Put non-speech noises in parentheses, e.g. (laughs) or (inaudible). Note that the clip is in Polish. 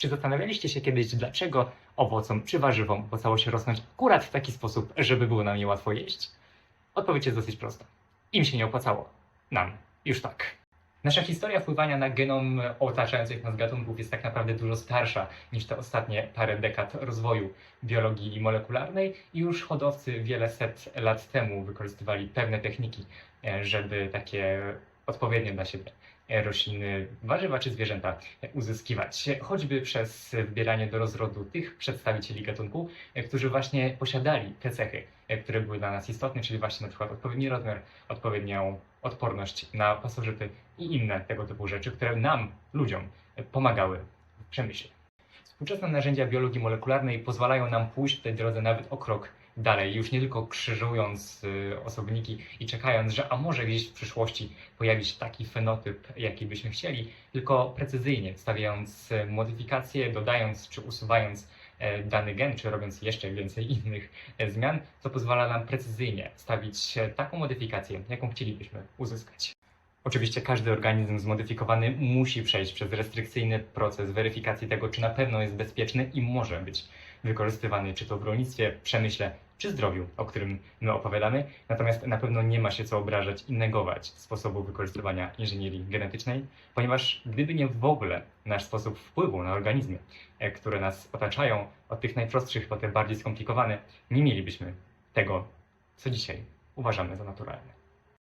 Czy zastanawialiście się kiedyś, dlaczego owocom czy warzywom opłacało się rosnąć akurat w taki sposób, żeby było nam je łatwo jeść? Odpowiedź jest dosyć prosta. Im się nie opłacało. Nam. Już tak. Nasza historia wpływania na genom otaczających nas gatunków jest tak naprawdę dużo starsza niż te ostatnie parę dekad rozwoju biologii molekularnej i już hodowcy wiele set lat temu wykorzystywali pewne techniki, e, żeby takie odpowiednie dla siebie e, rośliny, warzywa czy zwierzęta e, uzyskiwać. Choćby przez wybieranie do rozrodu tych przedstawicieli gatunku, e, którzy właśnie posiadali te cechy, e, które były dla nas istotne, czyli właśnie na przykład odpowiedni rozmiar, odpowiednią odporność na pasożyty i inne tego typu rzeczy, które nam, ludziom, e, pomagały w przemyśle. Współczesne narzędzia biologii molekularnej pozwalają nam pójść w tej drodze nawet o krok dalej, już nie tylko krzyżując y, osobniki i czekając, że a może gdzieś w przyszłości pojawi się taki fenotyp, jaki byśmy chcieli, tylko precyzyjnie stawiając y, modyfikacje, dodając czy usuwając e, dany gen, czy robiąc jeszcze więcej (laughs) innych e, zmian, co pozwala nam precyzyjnie stawić e, taką modyfikację, jaką chcielibyśmy uzyskać. Oczywiście każdy organizm zmodyfikowany musi przejść przez restrykcyjny proces weryfikacji tego, czy na pewno jest bezpieczny i może być wykorzystywany, czy to w rolnictwie, przemyśle, czy zdrowiu, o którym my opowiadamy. Natomiast na pewno nie ma się co obrażać i negować sposobu wykorzystywania inżynierii genetycznej, ponieważ gdyby nie w ogóle nasz sposób wpływu na organizmy, e, które nas otaczają, od tych najprostszych po te bardziej skomplikowane, nie mielibyśmy tego, co dzisiaj uważamy za naturalne.